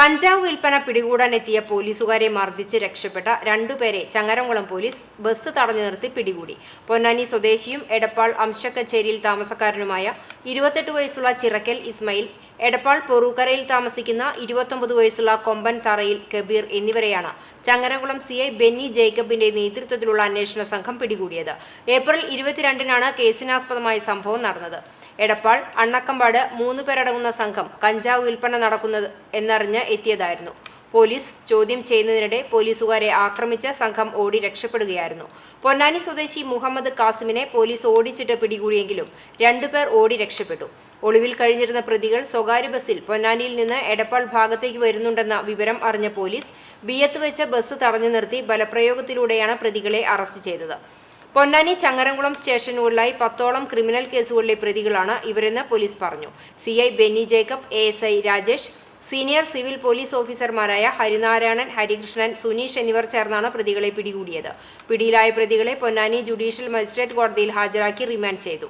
കഞ്ചാവ് വിൽപ്പന പിടികൂടാനെത്തിയ പോലീസുകാരെ മർദ്ദിച്ച് രക്ഷപ്പെട്ട രണ്ടുപേരെ ചങ്ങരംകുളം പോലീസ് ബസ് തടഞ്ഞു നിർത്തി പിടികൂടി. പൊന്നാനി സ്വദേശിയും എടപ്പാൾ അംശക്കച്ചേരിയിൽ താമസക്കാരനുമായ ഇരുപത്തെട്ട് വയസ്സുള്ള ചിറക്കൽ ഇസ്മയിൽ എടപ്പാൾ പൊറൂക്കരയിൽ താമസിക്കുന്ന ഇരുപത്തൊമ്പത് വയസ്സുള്ള കൊമ്പൻ തറയിൽ കബീർ എന്നിവരെയാണ് ചങ്ങരംകുളം സി ഐ ബെന്നി ജേക്കബിന്റെ നേതൃത്വത്തിലുള്ള അന്വേഷണ സംഘം പിടികൂടിയത്. ഏപ്രിൽ ഇരുപത്തിരണ്ടിനാണ് കേസിനാസ്പദമായ സംഭവം നടന്നത്. എടപ്പാൾ അണ്ണക്കമ്പാട് മൂന്ന് പേരടങ്ങുന്ന സംഘം കഞ്ചാവ് വിൽപ്പന നടക്കുന്നത് എന്നറിഞ്ഞ് എത്തിയതായിരുന്നു. പോലീസ് ചോദ്യം ചെയ്യുന്നതിനിടെ പോലീസുകാരെ ആക്രമിച്ച് സംഘം ഓടി രക്ഷപ്പെടുകയായിരുന്നു. പൊന്നാനി സ്വദേശി മുഹമ്മദ് കാസിമിനെ പോലീസ് ഓടിച്ചിട്ട് പിടികൂടിയെങ്കിലും രണ്ടുപേർ ഓടി രക്ഷപ്പെട്ടു. ഒളിവിൽ കഴിഞ്ഞിരുന്ന പ്രതികൾ സ്വകാര്യ ബസ്സിൽ പൊന്നാനിയിൽ നിന്ന് എടപ്പാൾ ഭാഗത്തേക്ക് വരുന്നുണ്ടെന്ന വിവരം അറിഞ്ഞ പോലീസ് ബിയത്ത് വെച്ച ബസ് തടഞ്ഞു നിർത്തി ബലപ്രയോഗത്തിലൂടെയാണ് പ്രതികളെ അറസ്റ്റ് ചെയ്തത്. പൊന്നാനി ചങ്ങരംകുളം സ്റ്റേഷനുകളിലായി പത്തോളം ക്രിമിനൽ കേസുകളിലെ പ്രതികളാണ് ഇവരെന്ന് പോലീസ് പറഞ്ഞു. C Benny Jacob A Rajesh senior civil police ഓഫീസർമാരായ ഹരിനാരായണൻ ഹരികൃഷ്ണൻ സുനീഷ് എന്നിവർ ചേർന്നാണ് പ്രതികളെ പിടികൂടിയത്. പിടിയിലായ പ്രതികളെ പൊന്നാനി ജുഡീഷ്യൽ മജിസ്ട്രേറ്റ് കോടതിയിൽ ഹാജരാക്കി റിമാൻഡ് ചെയ്തു.